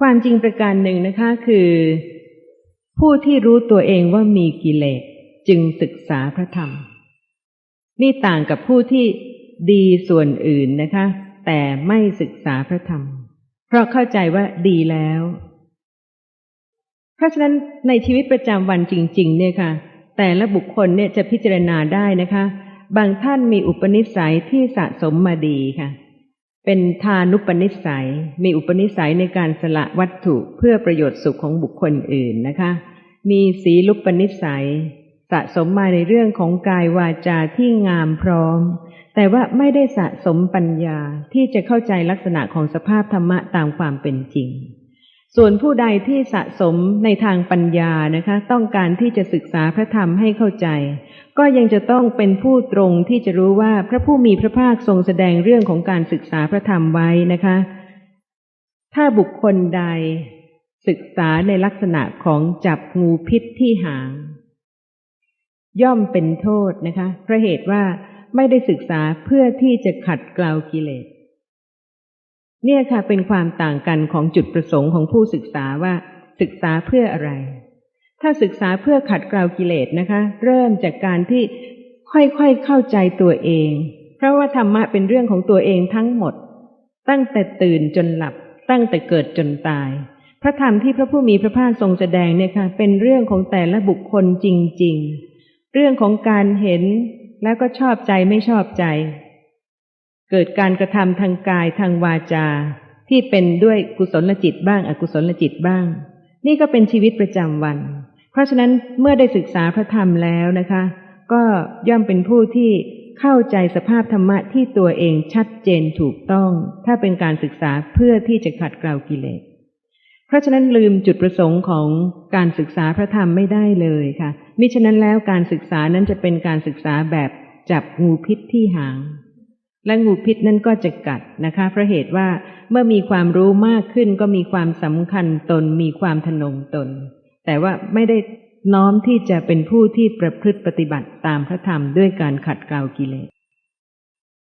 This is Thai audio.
ความจริงประการหนึ่งนะคะคือ ผู้ที่รู้ตัวเองว่ามีกิเลสจึงศึกษาพระธรรม นี่ต่างกับผู้ที่ดีส่วนอื่นนะคะ แต่ไม่ศึกษาพระธรรม เพราะเข้าใจว่าดีแล้ว เพราะฉะนั้นในชีวิตประจำวันจริง ๆ เนี่ยค่ะ แต่ละบุคคลเนี่ยจะพิจารณาได้นะคะ บางท่านมีอุปนิสัยที่สะสมมาดีค่ะ เป็นทานุปนิสัย มีอุปนิสัยในการสละวัตถุเพื่อประโยชน์สุขของบุคคลอื่นนะคะ มีศีลุปนิสัย สะสมมาในเรื่องของกายวาจาที่งามพร้อม แต่ว่าไม่ได้สะสมปัญญาที่จะเข้าใจลักษณะของสภาพธรรมะตามความเป็นจริง ส่วนผู้ใดที่สะสมในทางปัญญานะคะ ต้องการที่จะศึกษาพระธรรมให้เข้าใจ ก็ยังจะต้องเป็นผู้ตรงที่จะรู้ว่าพระผู้มีพระภาคทรงแสดงเรื่องของการศึกษาพระธรรมไว้นะคะ ถ้าบุคคลใดศึกษาในลักษณะของจับงูพิษที่หาง ย่อมเป็นโทษนะคะเพราะเหตุว่าไม่ได้ศึกษาเพื่อที่จะขัดเกลากิเลส เนี่ยค่ะเป็นความต่างกันของจุดประสงค์ของผู้ศึกษาว่าศึกษาเพื่ออะไร ถ้าศึกษาเพื่อขัดเกลากิเลสนะคะ เริ่มจากการที่ค่อยๆเข้าใจตัวเอง เพราะว่าธรรมะเป็นเรื่องของตัวเองทั้งหมด ตั้งแต่ตื่นจนหลับ ตั้งแต่เกิดจนตาย พระธรรมที่พระผู้มีพระภาคทรงแสดงเนี่ยค่ะเป็นเรื่องของแต่ละบุคคลจริง ๆ เรื่องของการเห็นแล้วก็ชอบใจไม่ชอบใจ เกิดการกระทำทางกายทางวาจา ที่เป็นด้วยกุศลจิตบ้าง อกุศลจิตบ้าง นี่ก็เป็นชีวิตประจำวัน เพราะฉะนั้นเมื่อได้ศึกษาพระธรรมแล้วนะคะ ก็ย่อมเป็นผู้ที่เข้าใจสภาพธรรมะที่ตัวเองชัดเจนถูกต้อง ถ้าเป็นการศึกษาเพื่อที่จะขัดเกลากิเลส เพราะฉะนั้นลืมจุดประสงค์ของการศึกษาพระธรรมไม่ได้เลยค่ะ มิฉะนั้นแล้วการศึกษานั้นจะเป็นการศึกษาแบบจับงูพิษที่หาง และงูพิษนั่นก็จะกัดนะคะเพราะเหตุว่าเมื่อมีความรู้มากขึ้นก็มีความสำคัญตนมีความทนงตน แต่ว่าไม่ได้น้อมที่จะเป็นผู้ที่ประพฤติปฏิบัติตามพระธรรมด้วยการขัดเกลากิเลส